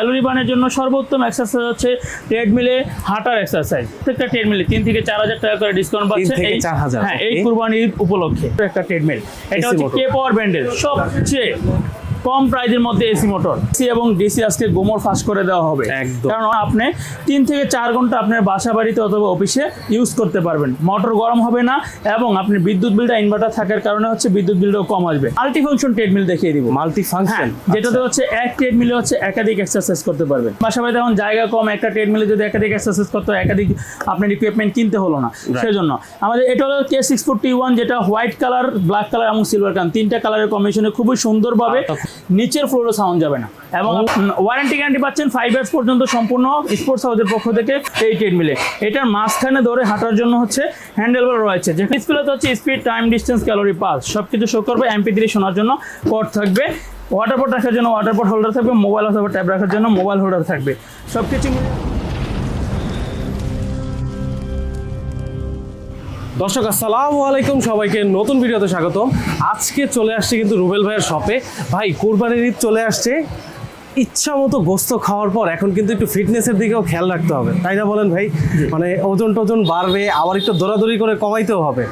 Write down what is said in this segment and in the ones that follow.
Calorie বানের জন্য সর্বোত্তম এক্সারসাইজ হচ্ছে ট্রেডমিলে হাঁটার এক্সারসাইজ প্রত্যেকটা ট্রেডমিলে তিন থেকে চার হাজার টাকা করে ডিসকাউন্ট পাচ্ছে থেকে এই 4,000 হ্যাঁ এই. কুরবানির উপলক্ষে। একটা ট্রেডমিল এটা হচ্ছে কে পাওয়ার ব্যান্ডের সবচেয়ে কম প্রাইজের মধ্যে এসি মোটর। এসি এবং ডিসি আজকে গোমর ফাঁস করে দেওয়া হবে। একদম। কারণ আপনি তিন থেকে চার ঘণ্টা আপনার বাসা বাড়িতে অথবা অফিসে ইউজ করতে পারবেন। মোটর গরম হবে না এবং আপনি বিদ্যুৎ বিলটা ইনভার্টার থাকার কারণে হচ্ছে বিদ্যুৎ বিলটাও কম আসবে। মাল্টি ফাংশন ট্রেডমিল দেখিয়ে দিব। মাল্টি হ্যাঁ ফাংশন যেটাতে হচ্ছে এক ট্রেডমিলে হচ্ছে একাধিক এক্সারসাইজ করতে পারবেন। বাসা বাড়িতে এখন জায়গা কম একটা ট্রেডমিলে যদি একাধিক এক্সারসাইজ করতে একাধিক আপনার ইকুইপমেন্ট কিনতে হলো না। সেজন্য আমাদের এটা হলো কে সিক্স ফোরটি ওয়ান যেটা হোয়াইট কালার ব্ল্যাক কালার এবং সিলভার কালার তিনটা কালারের কম্বিনেশনে খুবই সুন্দরভাবে নিচের ফ্লোরে সাউন্ড যাবে না। এবং ওয়ারেন্টি গ্যারান্টি পাচ্ছেন ফাইভ ইয়ার্স পর্যন্ত সম্পূর্ণ স্পোর্টস হাউসের পক্ষ থেকে এই ট্রেডমিলে এটার মাঝখানে ধরে হাঁটার জন্য হচ্ছে হ্যান্ডেলবার রয়েছে। যে ডিসপ্লেতে হচ্ছে speed time distance calorie pulse সব কিছু শো করবে এমপি থ্রি শোনার জন্য। কট থাকবে। ওয়াটার পট রাখার জন্য ওয়াটার পট হোল্ডার থাকবে মোবাইল অথবা ট্যাব রাখার জন্য মোবাইল হোল্ডার থাকবে। সব কিছু মিলিয়ে দর্শক আসসালাম আলাইকুম সবাইকে নতুন ভিডিওতে স্বাগতম। আজকে চলে আসছে কিন্তু রুবেল ভাইয়ের শপে। ভাই কোরবানির ঈদ চলে আসছে। ইচ্ছা মতো গোস্ত খাওয়ার পর এখন কিন্তু একটু ফিটনেসের দিকেও খেয়াল রাখতে হবে। তাই না বলেন ভাই? মানে ওজন টোজন বাড়বে আবার একটু দৌড়াদৌড়ি করে কমাইতেও হবে।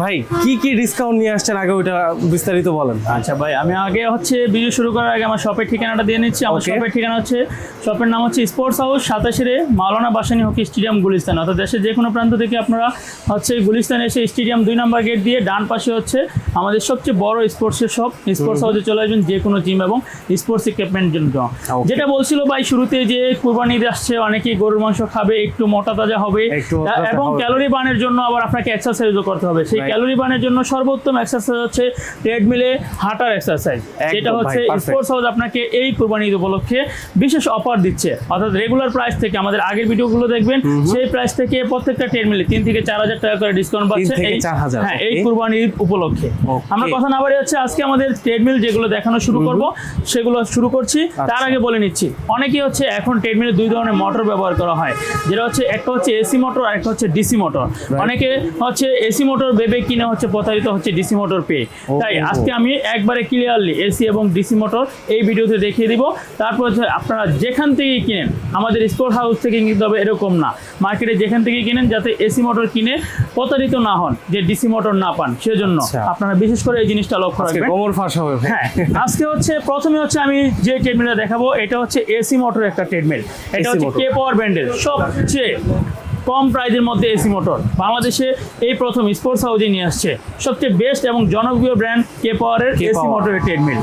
ভাই কি কি ডিসকাউন্ট নিয়ে আসছেন আগে ওইটা বিস্তারিত বলেন। আচ্ছা ভাই আমি আগে হচ্ছে ভিডিও শুরু করার আগে আমার শপের ঠিকানাটা দিয়ে নিচ্ছি। আমার শপের ঠিকানা হচ্ছে শপের নাম হচ্ছে স্পোর্টস হাউস সাতাশিরে মাওলানা বাসানি হকি স্টেডিয়াম গুলিস্তান। অর্থাৎ দেশের যে কোনো প্রান্ত থেকে আপনারা হচ্ছে গুলিস্তান এসে স্টেডিয়াম দুই নাম্বার গেট দিয়ে ডান পাশে হচ্ছে আমাদের সবচেয়ে বড় স্পোর্টসের শপ স্পোর্টস হাউসে চলে আসবেন যে কোনো জিম এবং স্পোর্টস ইকুইপমেন্ট জন্য। যেটা বলছিল ভাই শুরুতে যে কুরবানি আসছে অনেকেই গরুর মাংস খাবে একটু মোটা তাজা হবে। এবং ক্যালোরি বানের জন্য আবার আপনাকে এক্সারসাইজও করতে হবে। সেই. ক্যালোরি বার্নের জন্য সর্বোত্তম এক্সারসাইজ হচ্ছে ট্রেডমিলে হাঁটার এক্সারসাইজ যেটা হচ্ছে স্পোর্টস হাউস আপনাকে এই কুরবানি ঈদ উপলক্ষে বিশেষ অফার দিচ্ছে। অর্থাৎ রেগুলার প্রাইস থেকে আমাদের আগের ভিডিওগুলো দেখবেন সেই প্রাইস থেকে প্রত্যেকটা ট্রেডমিলে তিন থেকে চার হাজার টাকা করে ডিসকাউন্ট পাচ্ছে এই 4,000, হ্যাঁ এই. কুরবানি ঈদ উপলক্ষে। আমরা কথা না বাড়ি হচ্ছে আজকে আমাদের ট্রেডমিল যেগুলো দেখানো শুরু করব সেগুলো শুরু করছি। তার আচ্ছা। আগে বলে নিচ্ছি অনেকেই হচ্ছে এখন ট্রেডমিলে দুই ধরনের মোটর ব্যবহার করা হয়। যেটা হচ্ছে একটা হচ্ছে এসি মোটর আর একটা হচ্ছে ডিসি মোটর অনেকে হচ্ছে এসি মোটর ভেবে কিনে হচ্ছে প্রতারিত হচ্ছে ডিসি মোটর পেয়ে। তাই আজকে আমি একবারে ক্লিয়ারলি এসি এবং ডিসি মোটর এই ভিডিওতে দেখিয়ে দিব। তারপর আপনারা যেখান থেকেই কিনেন আমাদের স্পোর্ট হাউস থেকে কিনতে হবে এরকম না। মার্কেটে যেখান থেকে কিনেন যাতে এসি মোটর কিনে প্রতারিত না হন যে ডিসি মোটর না পান সেজন্য আচ্ছা। আপনারা বিশেষ করে এই জিনিসটা লক্ষ্য আজকে রাখবেন। কোমর ফাঁস হবে। হ্যাঁ আজকে হচ্ছে প্রথমে হচ্ছে আমি যে ট্রেডমিলটা দেখাবো এটা হচ্ছে এসি মোটর একটা ট্রেডমিল এটা হচ্ছে কে পাওয়ার ব্র্যান্ডের সবচেয়ে কম প্রাইজের মধ্যে এসি মোটর। বাংলাদেশে এই প্রথম স্পোর্টস হাউজে নিয়ে আসছে। সবচেয়ে বেস্ট এবং জনপ্রিয় ব্র্যান্ড কে পাওয়ারের এসি মোটর মোটরের ট্রেডমিল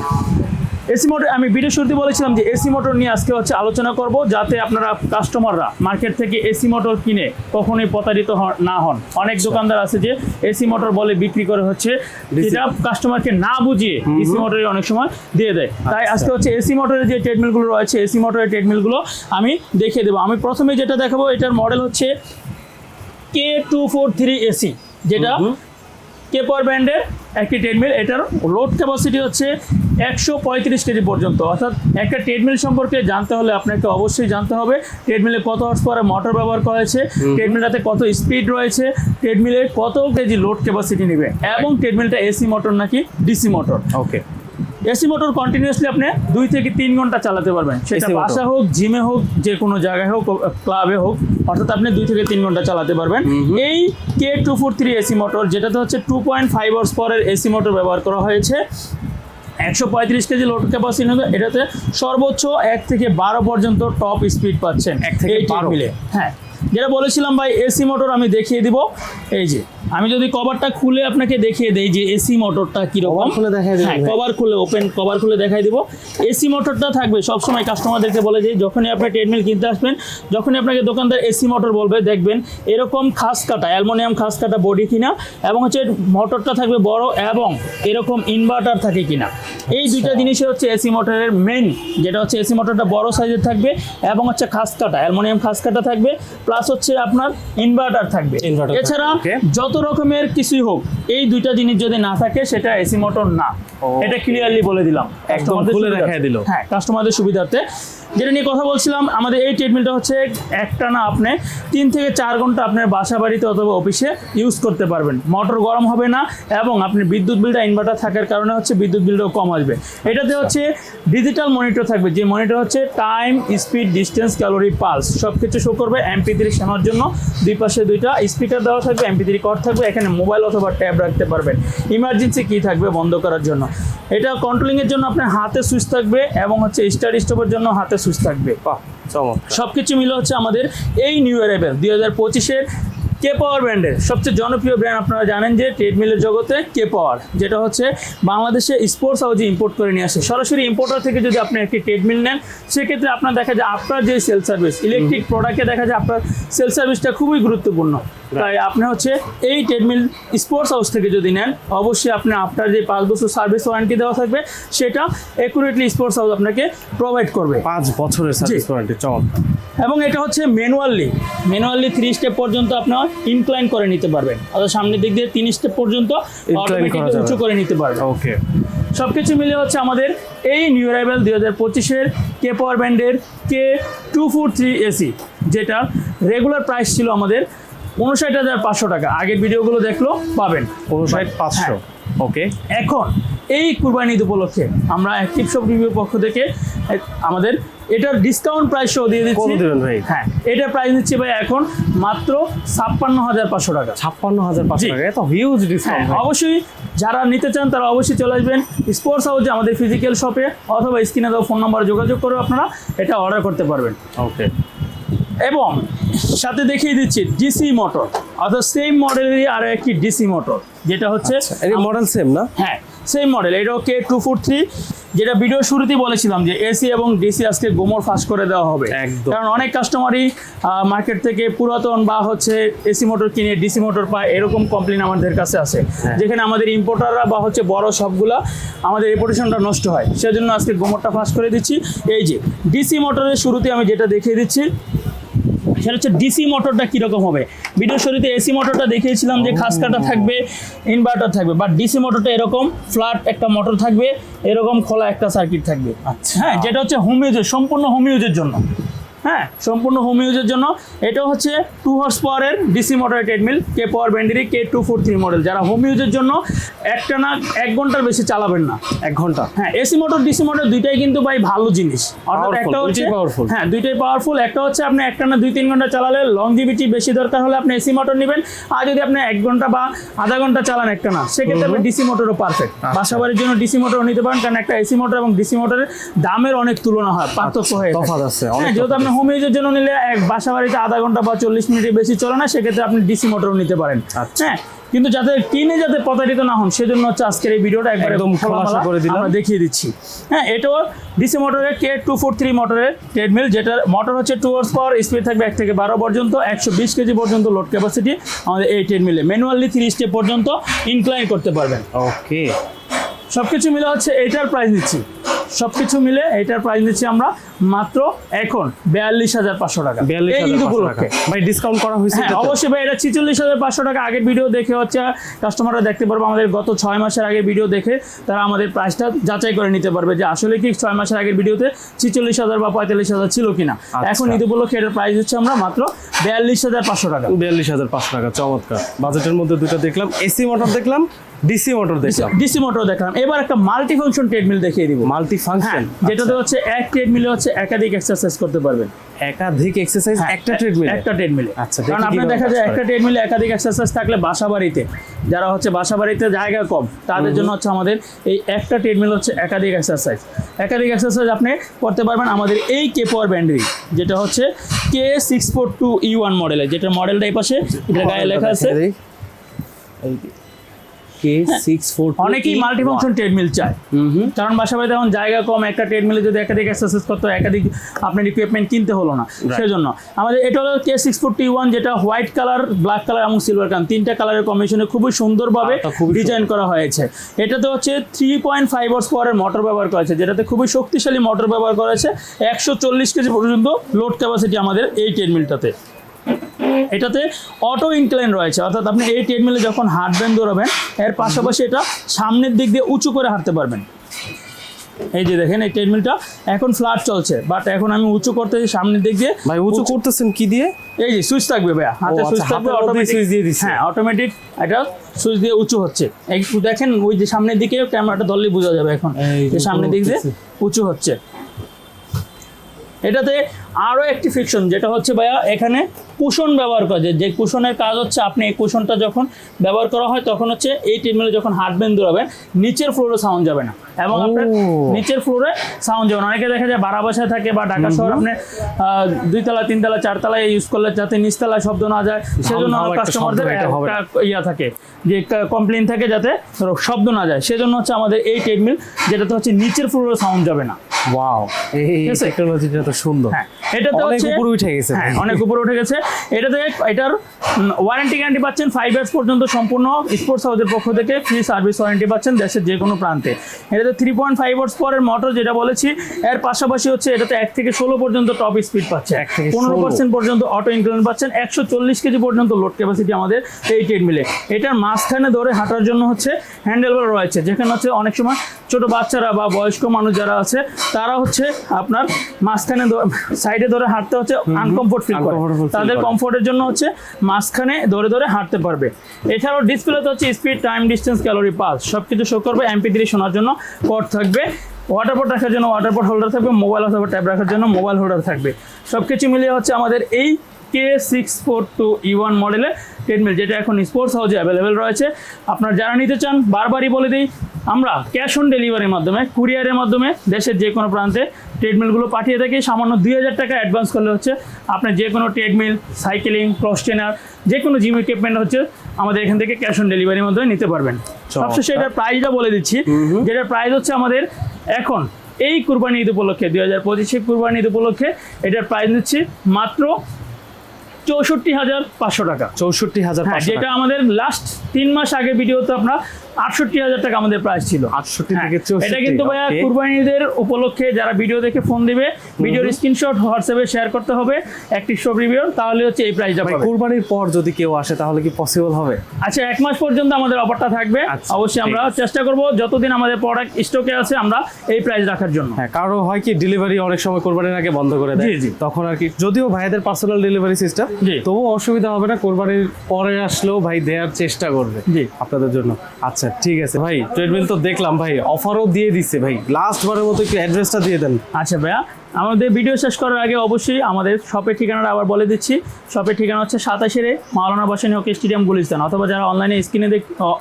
এসি মোটর আমি ভিডিও শুরুতে বলেছিলাম যে এসি মোটর নিয়ে আজকে হচ্ছে আলোচনা করব যাতে আপনারা কাস্টমাররা মার্কেট থেকে এসি মোটর কিনে কখনোই প্রতারিত না হন। অনেক দোকানদার আছে যে এসি মোটর বলে বিক্রি করে হচ্ছে যেটা কাস্টমারকে না বুঝিয়ে এসি মোটরে অনেক সময় দিয়ে দেয়। তাই আচ্ছা। আজকে হচ্ছে এসি মোটরের যে ট্রেডমিলগুলো রয়েছে এসি মোটরের ট্রেডমিলগুলো আমি দেখিয়ে দেবো। আমি প্রথমে যেটা দেখাবো এটার মডেল হচ্ছে K two four three AC যেটা কেপার ব্যান্ডের একটি ট্রেডমিল এটার লোড ক্যাপাসিটি হচ্ছে একশো পঁয়ত্রিশ কেজি পর্যন্ত। অর্থাৎ একটা ট্রেডমিল সম্পর্কে জানতে হলে আপনাকে অবশ্যই জানতে হবে ট্রেডমিলে কত হর্স পাওয়ার মোটর ব্যবহার করা হয়েছে ট্রেডমিলটাতে কত স্পিড রয়েছে ট্রেডমিলে কত কেজি লোড ক্যাপাসিটি নেবে এবং ট্রেডমিলটা এসি মোটর নাকি DC motor okay AC motor continuously আপনি দুই থেকে তিন ঘণ্টা চালাতে পারবেন। সেটা বাসা হোক জিমে হোক যে কোনো জায়গায় হোক ক্লাবে হোক অর্থাৎ আপনি দুই থেকে তিন ঘণ্টা চালাতে পারবেন। এই K two four three AC motor যেটাতে হচ্ছে টু পয়েন্ট ফাইভ আওয়ার্স পরের এসি মোটর ব্যবহার করা হয়েছে। একশো পঁয়ত্রিশ কেজি লোড ক্যাপাসিটি হবে এটাতে সর্বোচ্চ এক থেকে বারো পর্যন্ত টপ স্পিড পাচ্ছেন। এক থেকে এই 12 মিলে। হ্যাঁ। যেটা বলেছিলাম ভাই এসি মোটর আমি দেখিয়ে দিব। এই যে আমি যদি কভারটা খুলে আপনাকে দেখিয়ে দেই যে এসি মোটরটা কীরকম। খুলে দেখাই হ্যাঁ কভার খুলে ওপেন কভার খুলে দেখাই দিব। এসি মোটরটা থাকবে সবসময় কাস্টমারদেরকে বলে যে যখনই আপনি ট্রেডমিল কিনতে আসবেন যখনই আপনাকে দোকানদার এসি মোটর বলবে দেখবেন এরকম খাস কাটা অ্যালমোনিয়াম খাস কাটা বডি কিনা এবং হচ্ছে মোটরটা থাকবে বড় এবং এরকম ইনভার্টার থাকে কিনা। এই দুইটা জিনিসই হচ্ছে এসি মোটরের মেন যেটা হচ্ছে এসি মোটরটা বড় সাইজের থাকবে এবং হচ্ছে খাস কাটা অ্যালমোনিয়াম খাস কাটা থাকবে প্লাস হচ্ছে আপনার ইনভার্টার থাকবে। এছাড়া যত রকমের কিছুই হোক এই দুইটা জিনিস যদি না থাকে সেটা এসি মোটর না। এটা ক্লিয়ারলি বলে দিলাম। কাস্টমারদের খুলে। দেখায় দিল। হ্যাঁ কাস্টমারদের সুবিধার্থে। যেটা নিয়ে কথা বলছিলাম আমাদের এই ট্রেডমিলটা হচ্ছে একটা না আপনি তিন থেকে চার ঘণ্টা আপনার বাসা বাড়িতে অথবা অফিসে ইউজ করতে পারবেন। মোটর গরম হবে না এবং আপনি বিদ্যুৎ বিলটা ইনভার্টার থাকার কারণে হচ্ছে বিদ্যুৎ বিলটাও কম আসবে। এটাতে হচ্ছে ডিজিটাল মনিটর থাকবে। যে মনিটর হচ্ছে time speed distance calorie pulse সব কিছু শো করবে এমপি থ্রি শোনার জন্য। দুই পাশে দুইটা স্পিকার দেওয়া থাকবে এমপি থ্রি কর থাকবে। এখানে মোবাইল অথবা ট্যাব রাখতে পারবেন। ইমার্জেন্সি কি থাকবে বন্ধ করার জন্য। এটা কন্ট্রোলিংয়ের জন্য আপনার হাতে সুইচ থাকবে এবং হচ্ছে স্টার স্টপের জন্য হাতে সুইচ থাকবে। বাহ চমৎকার। সব কিছু মিলে হচ্ছে আমাদের এই নিউ অ্যারাইভেল দুই হাজার পঁচিশের কে পাওয়ার ব্র্যান্ডের? সবচেয়ে জনপ্রিয় ব্র্যান্ড আপনারা জানেন যে ট্রেডমিলের জগতে কে পাওয়ার যেটা হচ্ছে বাংলাদেশে স্পোর্টস হাউজে ইম্পোর্ট করে নিয়ে আসে। সরাসরি ইম্পোর্টার থেকে যদি আপনি একটি ট্রেডমিল নেন সেক্ষেত্রে আপনার দেখা যায় আপনার যে সেল সার্ভিস ইলেকট্রিক প্রোডাক্টে দেখা যায় আপনার সেল সার্ভিসটা খুবই গুরুত্বপূর্ণ। তাই আপনি হচ্ছে এই ট্রেডমিল স্পোর্টস হাউস থেকে যদি নেন অবশ্যই আপনি আপনার যে পাঁচ বছর সার্ভিস ওয়ারেন্টি দেওয়া থাকবে সেটা একুরেটলি স্পোর্টস হাউস আপনাকে প্রোভাইড করবে। পাঁচ বছরের সার্ভিস ওয়ারেন্টি চমৎকার। এবং এটা হচ্ছে ম্যানুয়ালি ম্যানুয়ালি থ্রি স্টেপ পর্যন্ত আপনার ইনক্লাইন করে নিতে পারবেন। অর্থাৎ সামনের দিক দিয়ে তিন স্টেপ পর্যন্ত যাবে। উঁচু করে নিতে পারবেন। ওকে সব কিছু মিলে হচ্ছে আমাদের এই নিউ অ্যারাইভেল দুই হাজার পঁচিশের কে পাওয়ার ব্যান্ডের K two four three AC যেটা রেগুলার প্রাইস ছিল আমাদের উনষাট হাজার পাঁচশো টাকা। আগের ভিডিওগুলো দেখল পাবেন। উনষাট পাঁচশো। হ্যাঁ। ওকে এখন এই কুরবানি ঈদ উপলক্ষে আমরা অ্যাক্টিভ শপ রিভিউর পক্ষ থেকে আমাদের এটার ডিসকাউন্ট প্রাইস সহ দিয়ে কত দিচ্ছি দেবেন ভাই? হ্যাঁ এটা প্রাইস দিচ্ছি ভাই এখন মাত্র ছাপ্পান্ন হাজার পাঁচশো টাকা। ছাপ্পান্ন হাজার পাঁচশো। টাকা এত হিউজ ডিসকাউন্ট অবশ্যই যারা নিতে চান তারা অবশ্যই চলে আসবেন স্পোর্টস হাউসে আমাদের ফিজিক্যাল শপে অথবা স্ক্রিনে দেওয়া ফোন নাম্বারে যোগাযোগ করে আপনারা এটা অর্ডার করতে পারবেন। ওকে এবং সাথে দেখিয়ে দিচ্ছি ডিসি মোটর অর্থাৎ সেম মডেলেরই আরও একটি ডিসি মোটর যেটা হচ্ছে মডেল সেম না? হ্যাঁ সেম মডেল এটাও কে টু ফোর থ্রি যেটা ভিডিও শুরুতেই বলেছিলাম যে এসি এবং ডিসি আজকে গোমর ফাঁস করে দেওয়া হবে একদম। কারণ অনেক কাস্টমারই মার্কেট থেকে পুরাতন বা হচ্ছে এসি মোটর কিনে ডিসি মোটর পায় এরকম কমপ্লেন আমাদের কাছে আছে হ্যাঁ। যেখানে আমাদের ইম্পোর্টাররা বা হচ্ছে বড় সবগুলা আমাদের রেপুটেশনটা নষ্ট হয় সেজন্য আজকে গোমরটা ফাঁস করে দিচ্ছি এই যে ডিসি মোটরের শুরুতে আমি যেটা দেখিয়ে দিচ্ছি সেটা হচ্ছে ডিসি মোটরটা কীরকম হবে? ভিডিও শুরুতে এসি মোটরটা দেখিয়েছিলাম যে খাস কাটা থাকবে ইনভার্টার থাকবে বাট ডিসি মোটরটা এরকম ফ্ল্যাট একটা মোটর থাকবে এরকম খোলা একটা সার্কিট থাকবে। আচ্ছা। হ্যাঁ যেটা হচ্ছে হোম ইউজের সম্পূর্ণ হোম ইউজের জন্য। হ্যাঁ সম্পূর্ণ হোম ইউজের জন্য। এটা হচ্ছে টু হর্স পাওয়ারের DC motor treadmill K power ব্যান্ডেরি K two four three model যারা হোম ইউজের জন্য একটা না এক ঘণ্টার বেশি চালাবেন না। এক ঘণ্টা? হ্যাঁ এসি মোটর ডিসি মোটর দুইটাই কিন্তু ভাই ভালো জিনিস। অর্থাৎ একটা হচ্ছে powerful। হ্যাঁ দুইটাই পাওয়ারফুল একটা হচ্ছে আপনি একটা না দুই তিন ঘণ্টা চালালে লংজিভিটি বেশি দরকার হলে আপনি এসি মোটর নেবেন। আর যদি আপনি এক ঘণ্টা বা আধা ঘণ্টা চালান একটা না সেক্ষেত্রে আপনি ডিসি মোটরও পারফেক্ট আচ্ছা। বাসা বাড়ির জন্য ডিসি মোটর নিতে পারেন কারণ একটা এসি মোটর এবং ডিসি মোটরের দামের অনেক তুলনা হয় পার্থক্য হয়ে হ্যাঁ যেহেতু আপনি হোম ইউজের জন্য নিলে এক বাসা বাড়িতে আধা ঘণ্টা বা চল্লিশ মিনিটের বেশি চলে না সেক্ষেত্রে আপনি ডিসি মোটরও নিতে পারেন। আচ্ছা। হ্যাঁ কিন্তু যাতে টিনে যাতে প্রতারিত না হন সেজন্য হচ্ছে আজকের এই ভিডিওটা একবারে একদম খোলাসা করে দিলাম। আমরা দেখিয়ে দিচ্ছি। হ্যাঁ এটাও ডিসি মোটরের কে টু ফোর থ্রি মোটরের ট্রেডমিল যেটা মোটর হচ্ছে টু আওয়ার্স পাওয়ার স্পিড থাকবে এক থেকে বারো পর্যন্ত একশো বিশ কেজি পর্যন্ত লোড ক্যাপাসিটি আমাদের এই ট্রেডমিলে ম্যানুয়ালি থ্রি স্টেপ পর্যন্ত ইনক্লাইন করতে পারবেন। ওকে সব কিছু মিলে হচ্ছে এইটার প্রাইস দিচ্ছি সব কিছু মিলে এটার প্রাইস দিচ্ছি আমরা মাত্র এখন বিয়াল্লিশ হাজার পাঁচশো টাকা। বিয়াল্লিশ ঈদ উপলক্ষে। ভাই ডিসকাউন্ট করা হয়েছে হ্যাঁ অবশ্যই ভাই এটা ছিচল্লিশ হাজার পাঁচশো টাকা। আগের ভিডিও দেখে হচ্ছে কাস্টমাররা দেখতে পারবে আমাদের গত ছয় মাসের আগের ভিডিও দেখে তারা আমাদের প্রাইসটা যাচাই করে নিতে পারবে যে আসলে কি ছয় মাসের আগের ভিডিওতে ছিচল্লিশ হাজার বা পঁয়তাল্লিশ হাজার ছিল কিনা। আচ্ছা। এখন ঈদ উপলক্ষে এটার প্রাইস হচ্ছে আমরা মাত্র বিয়াল্লিশ হাজার পাঁচশো টাকা। বিয়াল্লিশ হাজার পাঁচশো টাকা চমৎকার। বাজেটের মধ্যে দুটো দেখলাম এসি মোটর দেখলাম ডিসি মোটর দেখলাম। ডিসি মোটর দেখলাম। এবার একটা মাল্টি ফাংশন ট্রেডমিল দেখিয়ে দিব। মাল্টি ফাংশন যেটাতে হচ্ছে এক ট্রেডমিলে হচ্ছে একাধিক এক্সারসাইজ করতে পারবেন। একাধিক এক্সারসাইজ হ্যাঁ, একটা ট্রেডমিল একটা ট্রেডমিলে আচ্ছা, কারণ দেখি আপনার দেখা যায়। একটা ট্রেডমিলে একাধিক এক্সারসাইজ থাকলে বাসা বাড়িতে যারা হচ্ছে বাসা বাড়িতে জায়গা কম তাদের জন্য হচ্ছে আমাদের এই একটা ট্রেডমিল হচ্ছে একাধিক এক্সারসাইজ একাধিক এক্সারসাইজ আপনি করতে পারবেন আমাদের এই কে পাওয়ার ব্যান্ডারি যেটা হচ্ছে K six four two E one মডেলের যেটা মডেলটা এই পাশে এটা গায়ে লেখা আছে। কে সিক্স ফোর অনেকেই মাল্টিফাংশন ট্রেডমিল চায়। কারণ বাসা বাড়িতে এখন জায়গা কম একটা ট্রেডমিলে যদি একাধিক এক্সারসাইজ করতে একাধিক আপনার ইকুইপমেন্ট কিনতে হলো না। সেজন্য। আমাদের এটা হলো কে সিক্স ফোরটি ওয়ান যেটা হোয়াইট কালার ব্ল্যাক কালার এবং সিলভার কালার তিনটা কালারের কম্বিনেশনে খুবই সুন্দরভাবে আচ্ছা, ডিজাইন করা হয়েছে। এটাতে হচ্ছে থ্রি পয়েন্ট ফাইভ হর্স পাওয়ারের মোটর ব্যবহার করেছে যেটাতে খুবই শক্তিশালী মোটর ব্যবহার করেছে একশো চল্লিশ কেজি পর্যন্ত লোড ক্যাপাসিটি আমাদের এই ট্রেডমিলটাতে এটাতে অটো ইনক্লাইন রয়েছে। অর্থাৎ আপনি এই ট্রেডমিলে যখন হাঁটবেন দৌড়াবেন এর পাশাপাশি এটা সামনের দিক দিয়ে উঁচু করে হাঁটতে পারবেন। এই যে দেখেন এই ট্রেডমিলটা এখন ফ্ল্যাট চলছে বাট এখন আমি উঁচু করতেছি সামনের দিক দিয়ে ভাই উঁচু করতেছেন কি দিয়ে? এই যে সুইচ থাকবে ভাইয়া হাতে সুইচ থাকবে অটোমেটিক সুইচ দিয়ে দিচ্ছে। হ্যাঁ অটোমেটিক এটা সুইচ দিয়ে উঁচু হচ্ছে। একটু দেখেন ওই যে সামনের দিকে ক্যামেরাটা ধরলেই বোঝা যাবে এখন যে সামনের দিক দিয়ে উঁচু হচ্ছে। এটাতে আরও একটি ফিকশন যেটা হচ্ছে ভাইয়া এখানে কুশন ব্যবহার করা যায়। যে কুশনের কাজ হচ্ছে আপনি এই কুশনটা যখন ব্যবহার করা হয় তখন হচ্ছে এই ট্রেডমিলে যখন হাঁটবেন দৌড়াবেন নিচের ফ্লোরে সাউন্ড যাবে না। এবং আপনার নিচের ফ্লোরে সাউন্ড যাবে না। অনেকে দেখা যায় বারা বাসায় থাকে বা ঢাকা শহর আপনি দুইতলা তিনতলা চারতলায় ইউজ করলে যাতে নিচতলায় শব্দ না যায় সেজন্য কাস্টমারদের। একটা ইয়া থাকে যে কমপ্লেন থাকে যাতে শব্দ না যায়। সেজন্য হচ্ছে আমাদের এই ট্রেডমিল যেটাতে হচ্ছে নিচের ফ্লোরে সাউন্ড যাবে না। ওয়াও এই টেকনোলজিটা তো সুন্দর। হ্যাঁ এটাতে অনেক উপরে উঠে গেছে হ্যাঁ অনেক উপরে উঠে গেছে। এটাতে এটার ওয়ারেন্টি গ্যারান্টি পাচ্ছেন ফাইভ ইয়ার্স পর্যন্ত সম্পূর্ণ স্পোর্টস হাউসের পক্ষ থেকে ফ্রি সার্ভিস ওয়ারেন্টি পাচ্ছেন দেশের যে কোনো প্রান্তে। এটাতে থ্রি পয়েন্ট ফাইভ ওয়ার্স পরের মোটর যেটা বলেছি এর পাশাপাশি হচ্ছে এটাতে এক থেকে ষোলো পর্যন্ত টপ স্পিড পাচ্ছে এক থেকে পনেরো 16 পার্সেন্ট পর্যন্ত অটো ইনক্লুড পাচ্ছেন একশো চল্লিশ কেজি পর্যন্ত লোড ক্যাপাসিটি আমাদের এই ট্রেডমিলে এটার মাঝখানে ধরে হাঁটার জন্য হচ্ছে হ্যান্ডেলবার রয়েছে যেখানে হচ্ছে অনেক সময় ছোট বাচ্চারা বা বয়স্ক মানুষ যারা আছে তারা হচ্ছে আপনার মাঝখানে সাইডে ধরে হাঁটতে হচ্ছে আনকমফোর্ট ফিল করে। তাদের কমফোর্টের জন্য হচ্ছে মাঝখানে ধরে ধরে হাঁটতে পারবে। এছাড়াও ডিসপ্লেতে হচ্ছে speed time distance calorie pulse সব কিছু শো করবে এমপি থ্রি শোনার জন্য। পট থাকবে। ওয়াটার পট রাখার জন্য ওয়াটার পট হোল্ডার থাকবে। মোবাইল অথবা ট্যাব রাখার জন্য মোবাইল হোল্ডার থাকবে। সব কিছু মিলিয়ে হচ্ছে আমাদের এই K six four two E one মডেলের ট্রেডমিল যেটা এখন স্পোর্টস হাউসে অ্যাভেলেবেল রয়েছে। আপনারা যারা নিতে চান বারবারই বলে দিই আমরা ক্যাশ অন ডেলিভারির মাধ্যমে কুরিয়ারের মাধ্যমে দেশের যে কোনো প্রান্তে ট্রেডমিলগুলো পাঠিয়ে থাকি। সামান্য দুই হাজার টাকা অ্যাডভান্স করলে হচ্ছে আপনি যে কোনো ট্রেডমিল সাইকেলিং ক্রস ট্রেনার যে কোনো জিম ইকুইপমেন্ট হচ্ছে আমাদের এখান থেকে ক্যাশ অন ডেলিভারির মাধ্যমে নিতে পারবেন। সবশেষে এটার প্রাইসটা বলে দিচ্ছি। যেটার প্রাইস হচ্ছে আমাদের এখন এই কুরবানি ঈদ উপলক্ষে দুই হাজার পঁচিশে কুরবানি ঈদ উপলক্ষে এটার প্রাইস নিচ্ছি মাত্র চৌষট্টি হাজার পাঁচশো টাকা। চৌষট্টি হাজার হ্যাঁ যেটা আমাদের লাস্ট তিন মাস আগে ভিডিওতে আপনার আটষট্টি হাজার টাকা আমাদের প্রাইস ছিল। আটষট্টি হ্যাঁ, থেকে এটা কিন্তু ভাইয়া কুরবানিদের উপলক্ষে যারা ভিডিও দেখে ফোন দিবে ভিডিওর স্ক্রিনশট হোয়াটসঅ্যাপে শেয়ার করতে হবে একটি শপ রিভিউ তাহলে হচ্ছে এই প্রাইসটা ভাই পাবে। কুরবানির পর যদি কেউ আসে তাহলে কি পসিবল হবে? আচ্ছা এক মাস পর্যন্ত আমাদের অফারটা থাকবে। আচ্ছা, অবশ্যই আমরা চেষ্টা করব যতদিন আমাদের প্রোডাক্ট স্টকে আছে আমরা এই প্রাইস রাখার জন্য। হ্যাঁ কারও হয় কি ডেলিভারি অনেক সময় কোরবানির আগে বন্ধ করে দেয়? জি। তখন আর কি যদিও ভাইদের পার্সোনাল ডেলিভারি সিস্টেম তবুও অসুবিধা হবে না কোরবানির পরে আসলেও ভাই দেওয়ার চেষ্টা করবে জি। আপনাদের জন্য। আচ্ছা ঠিক আছে। ভাই ট্রেডমিল তো দেখলাম, ভাই অফারও দিয়ে দিচ্ছে ভাই। লাস্ট বারের মতো একটু অ্যাড্রেসটা দিয়ে দেন। আচ্ছা ভাইয়া, আমাদের ভিডিও শেষ করার আগে অবশ্যই আমাদের শপের ঠিকানাটা আবার বলে দিচ্ছি। শপের ঠিকানা হচ্ছে সাতাশের মাওলানা বাসানি হকি স্টেডিয়াম গুলিস্তান। অথবা যারা অনলাইনে স্ক্রিনে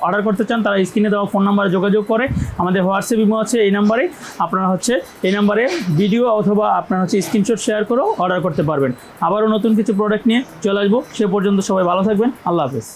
অর্ডার করতে চান, তারা স্ক্রিনে দেওয়া ফোন নাম্বারে যোগাযোগ করে আমাদের হোয়াটসঅ্যাপ ইমো আছে এই নাম্বারে আপনারা হচ্ছে এই নাম্বারে ভিডিও অথবা আপনারা হচ্ছে স্ক্রিনশট শেয়ার করেও অর্ডার করতে পারবেন। আবারও নতুন কিছু প্রোডাক্ট নিয়ে চলে আসব। সে পর্যন্ত সবাই ভালো থাকবেন। আল্লাহ হাফেজ।